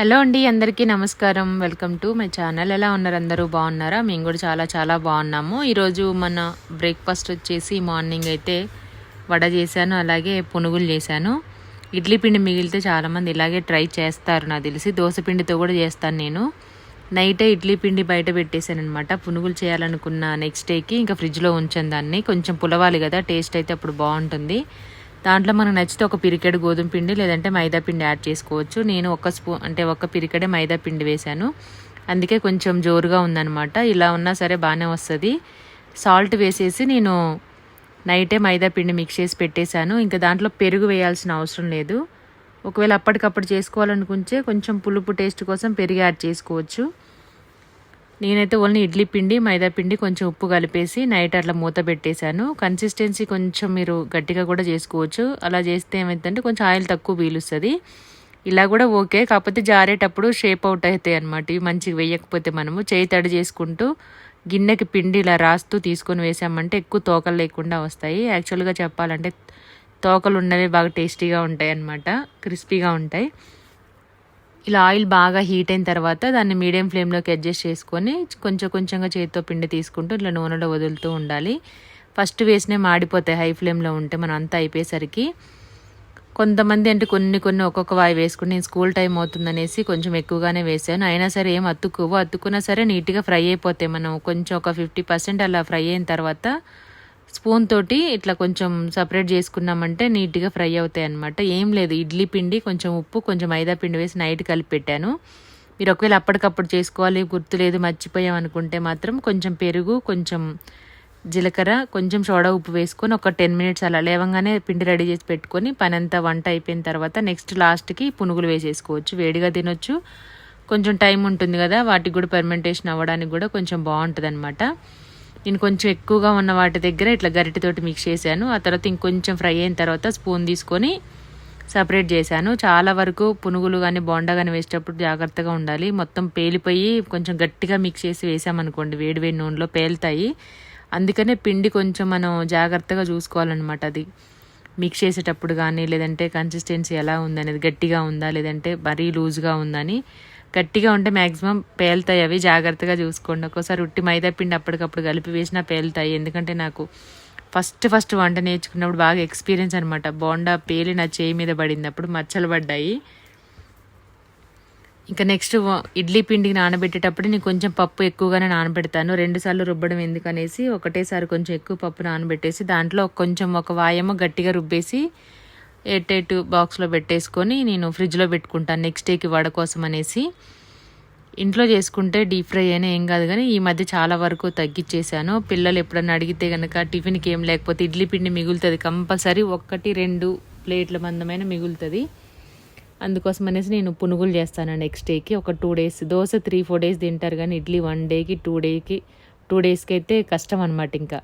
Hello అండి అందరికీ నమస్కారం. Welcome to my channel. ఎలా ఉన్నారు అందరూ? బాగున్నారా? మేము కూడా చాలా చాలా బాగున్నాము. ఈరోజు మన బ్రేక్ఫాస్ట్ వచ్చేసి మార్నింగ్ అయితే వడ చేశాను అలాగే పునుగులు చేశాను. ఇడ్లీ పిండి మిగిలితే చాలామంది ఇలాగే ట్రై చేస్తారు నాకు తెలిసి. దోశ పిండితో కూడా చేస్తాను నేను. నైటే ఇడ్లీ పిండి బయట పెట్టేశాను అనమాట పునుగులు చేయాలనుకున్న నెక్స్ట్ డేకి ఇంకా ఫ్రిడ్జ్లో ఉంచాను దాన్ని. కొంచెం పులవాలి కదా టేస్ట్ అయితే అప్పుడు బాగుంటుంది. దాంట్లో మనకు నచ్చితే ఒక పిరికెడు గోధుమ పిండి లేదంటే మైదా పిండి యాడ్ చేసుకోవచ్చు. నేను ఒక స్పూన్ అంటే ఒక పిరికెడే మైదా పిండి వేశాను. అందుకే కొంచెం జోరుగా ఉందనమాట ఇలా ఉన్నా సరే బాగానే వస్తుంది. సాల్ట్ వేసేసి నేను నైటే మైదా పిండి మిక్స్ చేసి పెట్టేశాను. ఇంకా దాంట్లో పెరుగు వేయాల్సిన అవసరం లేదు. ఒకవేళ అప్పటికప్పుడు చేసుకోవాలనుకుంటే కొంచెం పులుపు టేస్ట్ కోసం పెరుగు యాడ్ చేసుకోవచ్చు. నేనైతే ఓన్లీ ఇడ్లీ పిండి మైదా పిండి కొంచెం ఉప్పు కలిపేసి నైట్ అట్లా మూత పెట్టేశాను. కన్సిస్టెన్సీ కొంచెం మీరు గట్టిగా కూడా చేసుకోవచ్చు. అలా చేస్తే ఏమైందంటే కొంచెం ఆయిల్ తక్కువ పీలుస్తుంది. ఇలా కూడా ఓకే. కాకపోతే జారేటప్పుడు షేప్ అవుట్ అవుతాయి అనమాట ఇవి మంచిగా వేయకపోతే మనము చేయి తడి చేసుకుంటూ గిన్నెకి పిండి ఇలా రాస్తూ తీసుకొని వేసామంటే ఎక్కువ తోకలు లేకుండా వస్తాయి. యాక్చువల్గా చెప్పాలంటే తోకలు ఉన్నవి బాగా టేస్టీగా ఉంటాయి అన్నమాట. క్రిస్పీగా ఉంటాయి. ఇలా ఆయిల్ బాగా హీట్ అయిన తర్వాత దాన్ని మీడియం ఫ్లేమ్లోకి అడ్జస్ట్ చేసుకొని కొంచెం కొంచెంగా చేతితో పిండి తీసుకుంటూ ఇట్లా నూనెలో వదులుతూ ఉండాలి. ఫస్ట్ వేసినే మాడిపోతాయి హై ఫ్లేమ్లో ఉంటే మనం అంతా అయిపోయేసరికి. కొంతమంది అంటే కొన్ని కొన్ని ఒక్కొక్క వాయి వేసుకుని నేను స్కూల్ టైం అవుతుందనేసి కొంచెం ఎక్కువగానే వేసాను. అయినా సరే ఏం అతుక్కువో అతుక్కున్నా సరే నీట్గా ఫ్రై అయిపోతాయి. మనం కొంచెం ఒక ఫిఫ్టీ పర్సెంట్ అలా ఫ్రై అయిన తర్వాత స్పూన్ తోటి ఇట్లా కొంచెం సపరేట్ చేసుకున్నామంటే నీట్గా ఫ్రై అవుతాయి అనమాట ఏం లేదు. ఇడ్లీ పిండి కొంచెం ఉప్పు కొంచెం మైదా పిండి వేసి నైట్ కలిపి పెట్టాను. మీరు ఒకవేళ అప్పటికప్పుడు చేసుకోవాలి గుర్తులేదు మర్చిపోయాం అనుకుంటే మాత్రం కొంచెం పెరుగు కొంచెం జీలకర్ర కొంచెం సోడా ఉప్పు వేసుకొని ఒక టెన్ మినిట్స్ అలా లేవంగానే పిండి రెడీ చేసి పెట్టుకొని పని అంతా వంట అయిపోయిన తర్వాత నెక్స్ట్ లాస్ట్కి పునుగులు వేసేసుకోవచ్చు. వేడిగా తినొచ్చు. కొంచెం టైం ఉంటుంది కదా వాటికి కూడా పర్మెంటేషన్ అవ్వడానికి కూడా కొంచెం బాగుంటుంది అనమాట నేను కొంచెం ఎక్కువగా ఉన్న వాటి దగ్గర ఇట్లా గరిటెతోటి మిక్స్ చేశాను. ఆ తర్వాత ఇంకొంచెం ఫ్రై అయిన తర్వాత స్పూన్ తీసుకొని సపరేట్ చేశాను. చాలా వరకు పునుగులు కానీ బోండా కానీ వేసేటప్పుడు జాగ్రత్తగా ఉండాలి. మొత్తం పేలిపోయి కొంచెం గట్టిగా మిక్స్ చేసి వేసామనుకోండి వేడి వేడి నూనెలో పేలుతాయి. అందుకనే పిండి కొంచెం మనం జాగ్రత్తగా చూసుకోవాలన్నమాట అది. మిక్స్ చేసేటప్పుడు కానీ లేదంటే కన్సిస్టెన్సీ ఎలా ఉందనేది గట్టిగా ఉందా లేదంటే మరీ లూజ్గా ఉందని గట్టిగా ఉంటే మ్యాక్సిమం పేలుతాయి అవి. జాగ్రత్తగా చూసుకోండి. ఒక్కోసారి ఉట్టి మైదా పిండి అప్పటికప్పుడు కలిపి వేసినా పేలుతాయి. ఎందుకంటే నాకు ఫస్ట్ ఫస్ట్ వంట నేర్చుకున్నప్పుడు బాగా ఎక్స్పీరియన్స్ అనమాట బోండా పేలి నా చేయి మీద పడింది అప్పుడు మచ్చలు పడ్డాయి. ఇంకా నెక్స్ట్ ఇడ్లీ పిండికి నానబెట్టేటప్పుడు నేను కొంచెం పప్పు ఎక్కువగానే నానబెడతాను. రెండుసార్లు రుబ్బడం ఎందుకనేసి ఒకటేసారి కొంచెం ఎక్కువ పప్పు నానబెట్టేసి దాంట్లో కొంచెం ఒక వాయమో గట్టిగా రుబ్బేసి ఎయిట్ బాక్స్లో పెట్టేసుకొని నేను ఫ్రిడ్జ్లో పెట్టుకుంటాను నెక్స్ట్ డేకి వడ కోసం అనేసి. ఇంట్లో చేసుకుంటే డీప్ ఫ్రై అయినా ఏం కాదు కానీ ఈ మధ్య చాలా వరకు తగ్గించేశాను పిల్లలు ఎప్పుడన్నా అడిగితే కనుక టిఫిన్కి ఏం లేకపోతే ఇడ్లీ పిండి మిగులుతుంది. కంపల్సరీ ఒక్కటి రెండు ప్లేట్ల మందమైన మిగులుతుంది. అందుకోసం అనేసి నేను పునుగులు చేస్తాను నెక్స్ట్ డేకి. ఒక two days dosa three four days తింటారు కానీ ఇడ్లీ వన్ డేకి టూ డేకి టూ డేస్కి అయితే కష్టం అనమాట ఇంకా.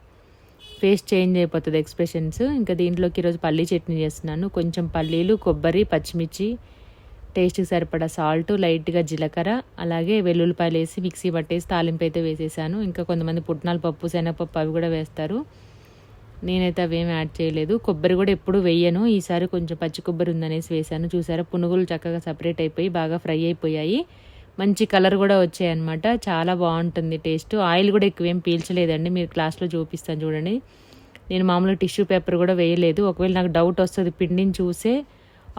ఫేస్ చేంజ్ అయిపోతుంది ఎక్స్ప్రెషన్స్. ఇంకా దీంట్లోకి ఈరోజు పల్లీ చట్నీ చేస్తున్నాను. కొంచెం పల్లీలు కొబ్బరి పచ్చిమిర్చి టేస్ట్కి సరిపడా సాల్ట్ లైట్గా జీలకర్ర అలాగే వెల్లుల్లిపాయలు వేసి మిక్సీ పట్టేసి తాలింపు అయితే వేసేసాను. ఇంకా కొంతమంది పుట్నాల పప్పు శనగపప్పు అవి కూడా వేస్తారు. నేనైతే అవేమి యాడ్ చేయలేదు. కొబ్బరి కూడా ఎప్పుడు వేయను. ఈసారి కొంచెం పచ్చి కొబ్బరి ఉందనేసి వేసాను చూసారా? పునుగులు చక్కగా సపరేట్ అయిపోయి బాగా ఫ్రై అయిపోయాయి. మంచి కలర్ కూడా వచ్చాయన్నమాట చాలా బాగుంటుంది టేస్ట్. ఆయిల్ కూడా ఎక్కువేం పీల్చలేదండి. మీరు క్లాస్లో చూపిస్తాను చూడండి. నేను మామూలుగా టిష్యూ పేపర్ కూడా వేయలేదు. ఒకవేళ నాకు డౌట్ వస్తుంది పిండిని చూసే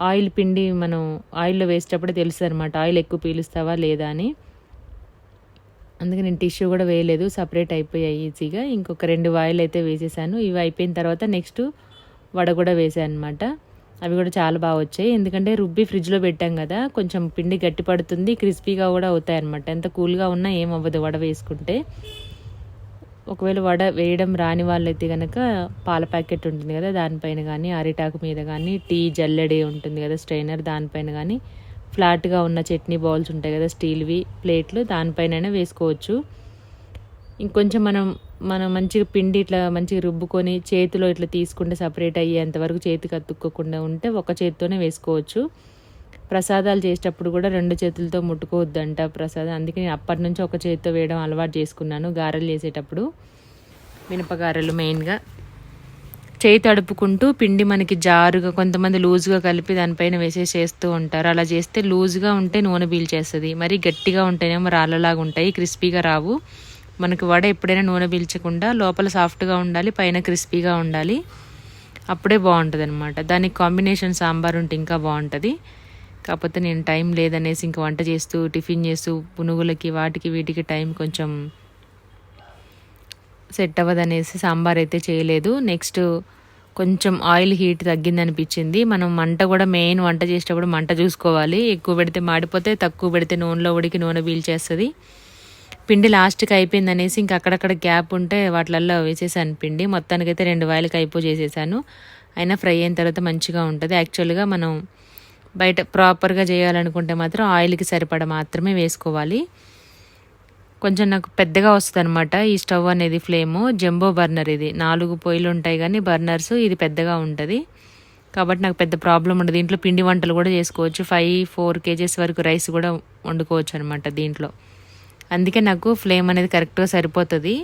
ఆయిల్ పిండి మనం ఆయిల్లో వేసేటప్పుడు తెలుస్తుంది అనమాట ఆయిల్ ఎక్కువ పీలుస్తావా లేదా అని. అందుకే నేను టిష్యూ కూడా వేయలేదు. సపరేట్ అయిపోయాయి ఈజీగా. ఇంకొక రెండు వాయిల్ అయితే వేసేసాను. ఇవి అయిపోయిన తర్వాత నెక్స్ట్ వడ కూడా వేసాను అనమాట అవి కూడా చాలా బాగా వచ్చాయి. ఎందుకంటే రుబ్బి ఫ్రిడ్జ్లో పెట్టాం కదా కొంచెం పిండి గట్టి పడుతుంది క్రిస్పీగా కూడా అవుతాయి అనమాట ఎంత కూల్గా ఉన్నా ఏం అవ్వదు వడ వేసుకుంటే. ఒకవేళ వడ వేయడం రాని వాళ్ళైతే కనుక పాల ప్యాకెట్ ఉంటుంది కదా దానిపైన కానీ అరిటాకు మీద కానీ టీ జల్లెడి ఉంటుంది కదా స్ట్రైనర్ దానిపైన కానీ ఫ్లాట్గా ఉన్న చట్నీ బౌల్స్ ఉంటాయి కదా స్టీల్వి ప్లేట్లు దానిపైన వేసుకోవచ్చు. ఇంకొంచెం మనం మనం మంచిగా పిండి ఇట్లా మంచిగా రుబ్బుకొని చేతిలో ఇట్లా తీసుకుంటే సపరేట్ అయ్యేంతవరకు చేతికి అతుక్కోకుండా ఉంటే ఒక చేతితోనే వేసుకోవచ్చు. ప్రసాదాలు చేసేటప్పుడు కూడా రెండు చేతులతో ముట్టుకోవద్దంట ప్రసాదం. అందుకే నేను అప్పటి నుంచి ఒక చేతితో వేయడం అలవాటు చేసుకున్నాను గారెలు చేసేటప్పుడు. మినపగారెలు మెయిన్గా. చేయి తడుపుకుంటూ పిండి మనకి జారుగా కొంతమంది లూజ్గా కలిపి దానిపైన వేసేసి చేస్తూ ఉంటారు. అలా చేస్తే లూజ్గా ఉంటే నూనె పీల్చేస్తుంది. మరి గట్టిగా ఉంటేనేమో రాళ్ళలాగా ఉంటాయి క్రిస్పీగా రావు. మనకి వడ ఎప్పుడైనా నూనె పీల్చకుండా లోపల సాఫ్ట్గా ఉండాలి పైన క్రిస్పీగా ఉండాలి. అప్పుడే బాగుంటుంది అనమాట దానికి కాంబినేషన్ సాంబార్ ఉంటే ఇంకా బాగుంటుంది. కాకపోతే నేను టైం లేదనేసి ఇంక వంట చేస్తూ టిఫిన్ చేస్తూ పునుగులకి వాటికి వీటికి టైం కొంచెం సెట్ అవ్వదనేసి సాంబార్ అయితే చేయలేదు. నెక్స్ట్ కొంచెం ఆయిల్ హీట్ తగ్గింది అనిపించింది మనం మంట కూడా మెయిన్ వంట చేసేటప్పుడు మంట చూసుకోవాలి. ఎక్కువ పెడితే మాడిపోతే తక్కువ పెడితే నూనెలో ఉడికి నూనె పీల్చేస్తుంది. పిండి లాస్ట్కి అయిపోయింది అనేసి ఇంక అక్కడక్కడ గ్యాప్ ఉంటే వాటిలల్లో వేసేసాను పిండి. మొత్తానికైతే రెండు వాయిలకి అయిపో చేసేసాను. అయినా ఫ్రై అయిన తర్వాత మంచిగా ఉంటుంది. యాక్చువల్గా మనం బయట ప్రాపర్గా చేయాలనుకుంటే మాత్రం ఆయిల్కి సరిపడా మాత్రమే వేసుకోవాలి. కొంచెం నాకు పెద్దగా వస్తుంది అనమాట ఈ స్టవ్ అనేది ఫ్లేము. జంబో బర్నర్ ఇది. నాలుగు పొయ్యిలు ఉంటాయి కానీ బర్నర్స్ ఇది పెద్దగా ఉంటుంది. కాబట్టి నాకు పెద్ద ప్రాబ్లం ఉండదు. దీంట్లో పిండి వంటలు కూడా చేసుకోవచ్చు. ఫైవ్ ఫోర్ కేజెస్ వరకు రైస్ కూడా వండుకోవచ్చు అనమాట దీంట్లో. అందుకే నాకు ఫ్లేమ్ అనేది కరెక్ట్గా సరిపోతుంది.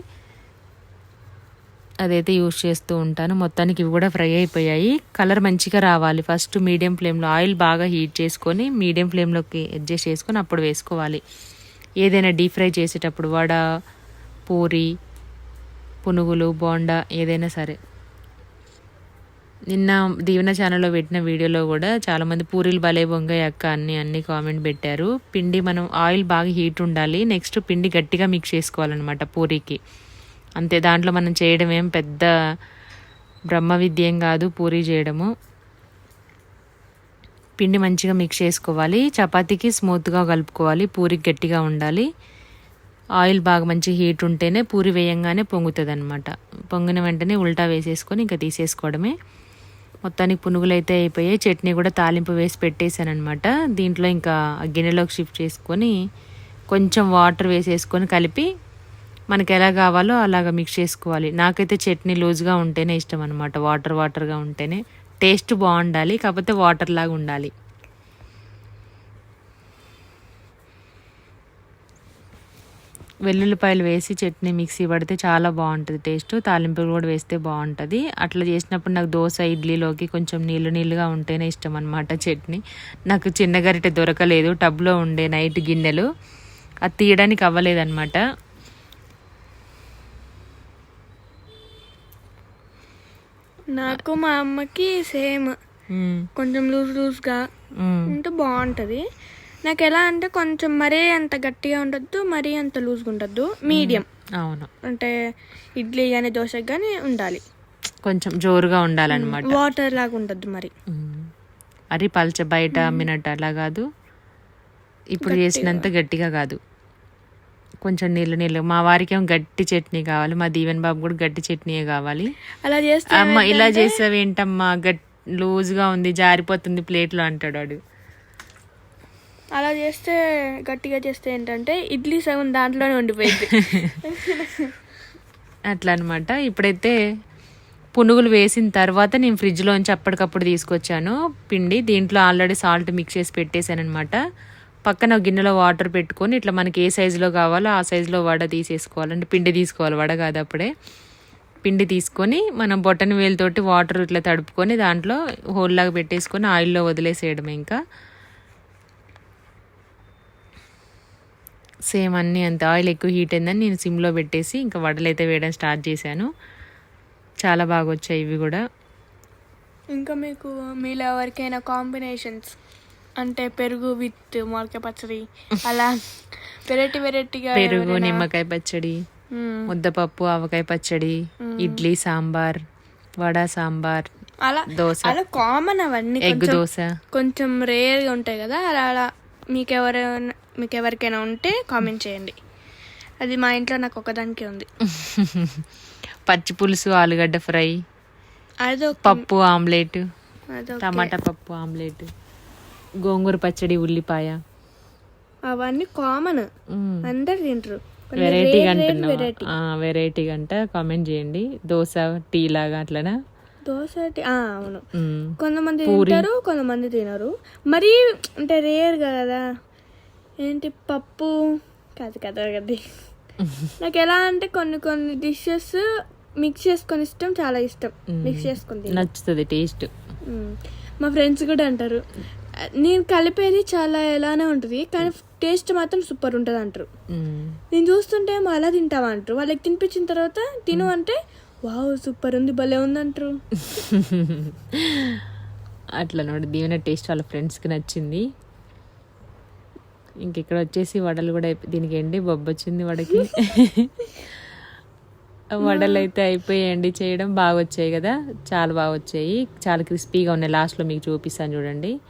అదైతే యూస్ చేస్తూ ఉంటాను. మొత్తానికి ఇవి కూడా ఫ్రై అయిపోయాయి. కలర్ మంచిగా రావాలి. ఫస్ట్ మీడియం ఫ్లేమ్లో ఆయిల్ బాగా హీట్ చేసుకొని మీడియం ఫ్లేమ్లోకి అడ్జస్ట్ చేసుకొని అప్పుడు వేసుకోవాలి. ఏదైనా డీప్ ఫ్రై చేసేటప్పుడు వడ పూరి పునుగులు బోండా ఏదైనా సరే. నిన్న దీవెన ఛానల్లో పెట్టిన వీడియోలో కూడా చాలామంది పూరీలు భలే బొంగాయి అక్క అన్ని అన్ని కామెంట్ పెట్టారు. పిండి మనం ఆయిల్ బాగా హీట్ ఉండాలి. నెక్స్ట్ పిండి గట్టిగా మిక్స్ చేసుకోవాలన్నమాట పూరీకి. అంతే దాంట్లో మనం చేయడం ఏం పెద్ద బ్రహ్మ విద్య ఏం కాదు పూరీ చేయడము. పిండి మంచిగా మిక్స్ చేసుకోవాలి. చపాతీకి స్మూత్గా కలుపుకోవాలి. పూరికి గట్టిగా ఉండాలి. ఆయిల్ బాగా మంచి హీట్ ఉంటేనే పూరి వేయంగానే పొంగుతుంది అనమాట పొంగిన వెంటనే ఉల్టా వేసేసుకొని ఇంకా తీసేసుకోవడమే. మొత్తానికి పునుగులు అయితే అయిపోయాయి. చట్నీ కూడా తాలింపు వేసి పెట్టేశాను అనమాట దీంట్లో ఇంకా గిన్నెలోకి షిఫ్ట్ చేసుకొని కొంచెం వాటర్ వేసేసుకొని కలిపి మనకి ఎలా కావాలో అలాగ మిక్స్ చేసుకోవాలి. నాకైతే చట్నీ లూజ్గా ఉంటేనే ఇష్టం అనమాట వాటర్ వాటర్గా ఉంటేనే. టేస్ట్ బాగుండాలి కాకపోతే వాటర్ లాగా ఉండాలి. వెల్లుల్లిపాయలు వేసి చట్నీ మిక్సీ పడితే చాలా బాగుంటుంది టేస్ట్. తాలింపులు కూడా వేస్తే బాగుంటుంది. అట్లా చేసినప్పుడు నాకు దోశ ఇడ్లీలోకి కొంచెం నీళ్ళు నీళ్ళుగా ఉంటేనే ఇష్టం అనమాట చట్నీ. నాకు చిన్న గరిటె దొరకలేదు. టబ్లో ఉండే నైట్ గిన్నెలు. అది తీయడానికి అవ్వలేదన్నమాట. నాకు మా అమ్మకి సేమ్. కొంచెం లూజ్ లూజ్గా. ఉంటే బాగుంటుంది. నాకు ఎలా అంటే కొంచెం మరీ అంత గట్టిగా ఉండొద్దు మరీ అంత లూజ్గా ఉండొద్దు. మీడియం. అవును. అంటే ఇడ్లీ కానీ దోశ కానీ ఉండాలి. కొంచెం జోరుగా ఉండాలన్నమాట. వాటర్ లాగా ఉండొద్దు మరి. మరి పల్చ బయట అమ్మినట్టు అలా కాదు. ఇప్పుడు చేసినంత గట్టిగా కాదు. కొంచెం నీళ్ళు నీళ్ళు. మా వారికి ఏమో గట్టి చట్నీ కావాలి. మా దీవెన్ బాబు కూడా గట్టి చట్నీయే కావాలి. అలా చేస్తే అమ్మ ఇలా చేసావు ఏంటమ్మా గట్ లూజ్గా ఉంది జారిపోతుంది ప్లేట్లో అంటాడు వాడు. అలా చేస్తే గట్టిగా చేస్తే ఏంటంటే ఇడ్లీ సగం దాంట్లోనే ఉండిపోయింది. అట్లా అనమాట ఇప్పుడైతే పునుగులు వేసిన తర్వాత నేను ఫ్రిడ్జ్లోంచి అప్పటికప్పుడు తీసుకొచ్చాను. పిండి దీంట్లో ఆల్రెడీ సాల్ట్ మిక్స్ చేసి పెట్టేశాను అనమాట పక్కన గిన్నెలో వాటర్ పెట్టుకొని ఇట్లా మనకి ఏ సైజులో కావాలో ఆ సైజులో వడ తీసేసుకోవాలి. అంటే పిండి తీసుకోవాలి వడ కాదు అప్పుడే. పిండి తీసుకొని మనం బొటన్ వేలుతోటి వాటర్ ఇట్లా తడుపుకొని దాంట్లో హోల్లాగా పెట్టేసుకొని ఆయిల్లో వదిలేసేయడం ఇంకా. సేమ్ అన్నీ అంత ఆయిల్ ఎక్కువ హీట్ అయిందని నేను సిమ్లో పెట్టేసి ఇంకా వడలు అయితే వేయడం స్టార్ట్ చేశాను. చాలా బాగా వచ్చాయి ఇవి కూడా. ఇంకా మీకు మీలో ఎవరికైనా కాంబినేషన్స్ అంటే పెరుగు విత్ మొలక పచ్చడి అలా వెరైటీ వెరైటీగా పెరుగు నిమ్మకాయ పచ్చడి ముద్దపప్పు ఆవకాయ పచ్చడి ఇడ్లీ సాంబార్ వడ సాంబార్ అలా దోశ. అలా కామన్ అవన్నీ ఎగ్ కొంచెం దోశ. కొంచెం రేర్గా ఉంటాయి కదా అలా అలా. మీకు ఎవరైనా మీకు ఎవరికైనా ఉంటే కామెంట్ చేయండి. అది మా ఇంట్లో నాకు ఒకదానికే ఉంది. పచ్చి పులుసు ఆలుగడ్డ ఫ్రై అదొక పప్పు ఆమ్లెట్ టమాటా పప్పు ఆమ్లెట్ గోంగూర పచ్చడి ఉల్లిపాయ. అవన్నీ కామన్. అందరు తింటారు. వెరైటీగా అంటున్నా వెరైటీగా అంట కామెంట్ చేయండి. దోశ టీ లాగా అట్లనా? దోశ టి- అవును. కొంతమంది తింటారు కొంతమంది తినరు. మరీ అంటే రేర్ కదా. ఏంటి పప్పు? కాదు కదా అది నాకు ఎలా అంటే కొన్ని కొన్ని డిషెస్ మిక్స్ చేసుకొని ఇష్టం చాలా ఇష్టం. మిక్స్ చేసుకొని తినడం. నచ్చుతుంది టేస్ట్. మా ఫ్రెండ్స్ కూడా అంటారు నేను కలిపేది చాలా ఎలానే ఉంటుంది కానీ టేస్ట్ మాత్రం సూపర్ ఉంటుంది అంటారు. నేను చూస్తుంటే ఏమో అలా తింటావా అంటారు. వాళ్ళకి తినిపించిన తర్వాత తిను అంటే వావ్ సూపర్ ఉంది భలే ఉంది అంటారు. అట్లా నోడి దీవెన టేస్ట్ వాళ్ళ ఫ్రెండ్స్కి నచ్చింది. ఇంక ఇక్కడ వచ్చేసి వడలు కూడా అయిపోయి దీనికి ఎండి బొబ్బ వచ్చింది వడకి. వడలు అయితే అయిపోయాయండి. చేయడం బాగా వచ్చాయి కదా? చాలా బాగా వచ్చాయి చాలా క్రిస్పీగా ఉన్నాయి. లాస్ట్లో మీకు చూపిస్తాను చూడండి.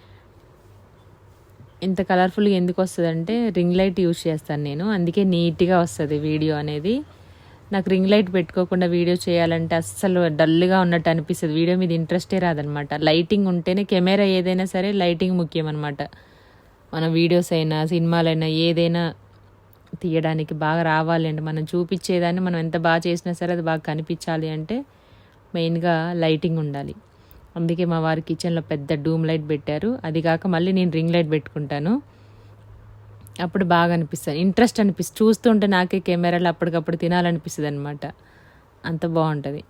ఇంత కలర్ఫుల్గా ఎందుకు వస్తుంది అంటే రింగ్ లైట్ యూజ్ చేస్తాను నేను. అందుకే నీట్గా వస్తుంది వీడియో అనేది. నాకు రింగ్ లైట్ పెట్టుకోకుండా వీడియో చేయాలంటే అస్సలు డల్గా ఉన్నట్టు అనిపిస్తుంది. వీడియో మీద ఇంట్రెస్టే రాదనమాట. లైటింగ్ ఉంటేనే కెమెరా ఏదైనా సరే లైటింగ్ ముఖ్యం అనమాట మన వీడియోస్ అయినా సినిమాలైనా ఏదైనా తీయడానికి బాగా రావాలి అంటే మనం చూపించేదాన్ని మనం ఎంత బాగా చేసినా సరే అది బాగా కనిపించాలి అంటే మెయిన్గా లైటింగ్ ఉండాలి. అందుకే మా వారి కిచెన్లో పెద్ద డూమ్ లైట్ పెట్టారు. అది కాక మళ్ళీ నేను రింగ్ లైట్ పెట్టుకుంటాను. అప్పుడు బాగా అనిపిస్తుంది. ఇంట్రెస్ట్ అనిపిస్తుంది. చూస్తుంటే నాకే కెమెరాలు అప్పటికప్పుడు తినాలనిపిస్తుంది అనమాట అంత బాగుంటుంది.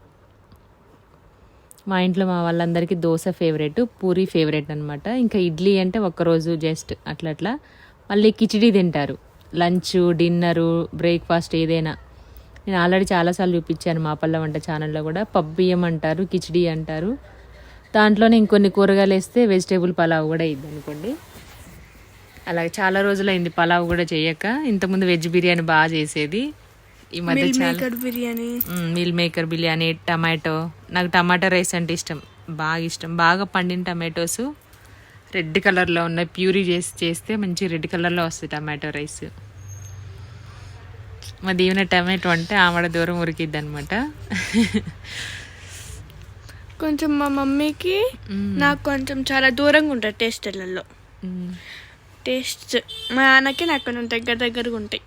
మా ఇంట్లో మా వాళ్ళందరికీ దోశ ఫేవరెట్ పూరి ఫేవరెట్ అనమాట ఇంకా ఇడ్లీ అంటే ఒక్కరోజు జస్ట్ అట్లా అట్లా. మళ్ళీ కిచిడి తింటారు. లంచ్ డిన్నరు బ్రేక్ఫాస్ట్ ఏదైనా. నేను ఆల్రెడీ చాలాసార్లు చూపించాను మా పళ్ళ వంట ఛానల్లో కూడా. పప్పు బియ్యం అంటారు కిచిడి అంటారు. దాంట్లోనే ఇంకొన్ని కూరగాయలు వేస్తే వెజిటేబుల్ పలావ్ కూడా ఇద్ది అనుకోండి. అలాగే చాలా రోజులైంది పలావ్ కూడా చేయక. ఇంతకుముందు వెజ్ బిర్యానీ బాగా చేసేది. ఈ మధ్య చాలా biryani. Meal maker biryani tomato. నాకు టమాటా రైస్ అంటే ఇష్టం. బాగా ఇష్టం. బాగా పండిన టమాటోస్ రెడ్ కలర్లో ఉన్నాయి. ప్యూరీ చేసి చేస్తే మంచి రెడ్ కలర్లో వస్తుంది టమాటో రైస్. మా దీవెన టమాటో అంటే ఆమడ దూరం ఉరికిద్ది అనమాట కొంచెం మా మమ్మీకి నాకు కొంచెం చాలా దూరంగా ఉంటుంది టేస్ట్లలో. టేస్ట్ మా నాన్నకి నాకు కొంచెం దగ్గర దగ్గరగా ఉంటాయి.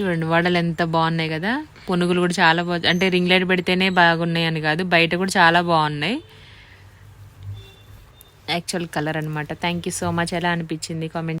చూడండి వడలు ఎంత బాగున్నాయి కదా. పునుగులు కూడా చాలా బాగు అంటే రింగ్ లైట్ పెడితేనే బాగున్నాయి అని కాదు బయట కూడా చాలా బాగున్నాయి. యాక్చువల్ కలర్ అనమాట థ్యాంక్ యూ సో మచ్ ఎలా అనిపించింది కామెంట్